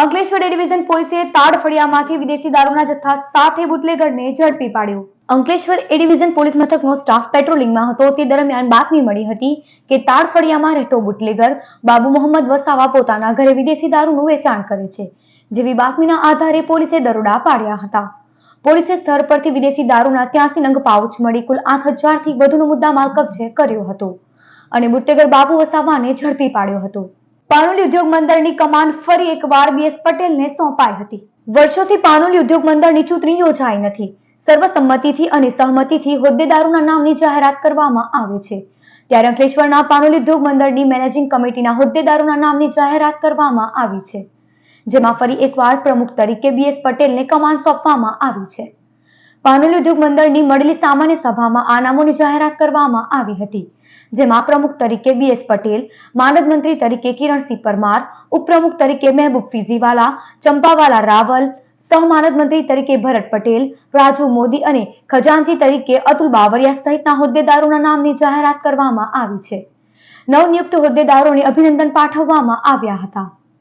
Ankleshwar division પોલીસે તાડફળિયામાંથી વિદેશી દારૂના જથ્થા સાથે બુટલેગરને ઝડપી પાડ્યો. અંકલેશ્વર એ ડિવિઝન પોલીસ મથકનો સ્ટાફ પેટ્રોલિંગમાં હતો. તે દરમિયાન બાતમી મળી હતી કે તાડફળિયામાં રહેતો બુટલેગર બાબુ મોહમ્મદ વસાવા પોતાના ઘરે વિદેશી દારૂનું વેચાણ કરે છે, જેવી બાતમીના આધારે પોલીસે દરોડા પાડ્યા હતા. પોલીસે સ્થળ પરથી વિદેશી દારૂના ત્યાસી નંગ પાઉચ મળી કુલ આઠ હજારથી વધુનો મુદ્દામાલ કબજે કર્યો હતો અને બુટ્ટેગર બાબુ વસાવાને ઝડપી પાડ્યો હતો. પાણોલી ઉદ્યોગ મંડળની કમાન ફરી એકવાર બીએસ પટેલને સોંપાઈ હતી. વર્ષોથી પાણોલી ઉદ્યોગ મંડળની ચૂંટણી યોજાઈ નથી. સર્વસંમતિથી અને સહમતિથી હોદ્દેદારોના નામની જાહેરાત કરવામાં આવે છે. ત્યારે અંકલેશ્વરના પાણોલી ઉદ્યોગ મંડળની મેનેજિંગ કમિટીના હોદ્દેદારોના નામની જાહેરાત કરવામાં આવી છે. જેમાં ફરી એકવાર પ્રમુખ તરીકે બીએસ પટેલને કમાન સોંપવામાં આવી છે. પાનોલી ઉદ્યોગ મંડળની મળેલી સામાન્ય સભામાં આ નામોની જાહેરાત કરવામાં આવી હતી, જેમાં પ્રમુખ તરીકે બીએસ પટેલ, માનદ મંત્રી તરીકે કિરણસિંહ પરમાર, ઉપપ્રમુખ તરીકે મહેબૂબ ફીઝીવાલા, ચંપાવાલા રાવલ સહમાનદ મંત્રી તરીકે ભરત પટેલ, રાજુ મોદી અને ખજાનજી તરીકે અતુલ બાવરિયા સહિતના હોદ્દેદારોના નામની જાહેરાત કરવામાં આવી છે. નવનિયુક્ત હોદ્દેદારોને અભિનંદન પાઠવવામાં આવ્યા હતા.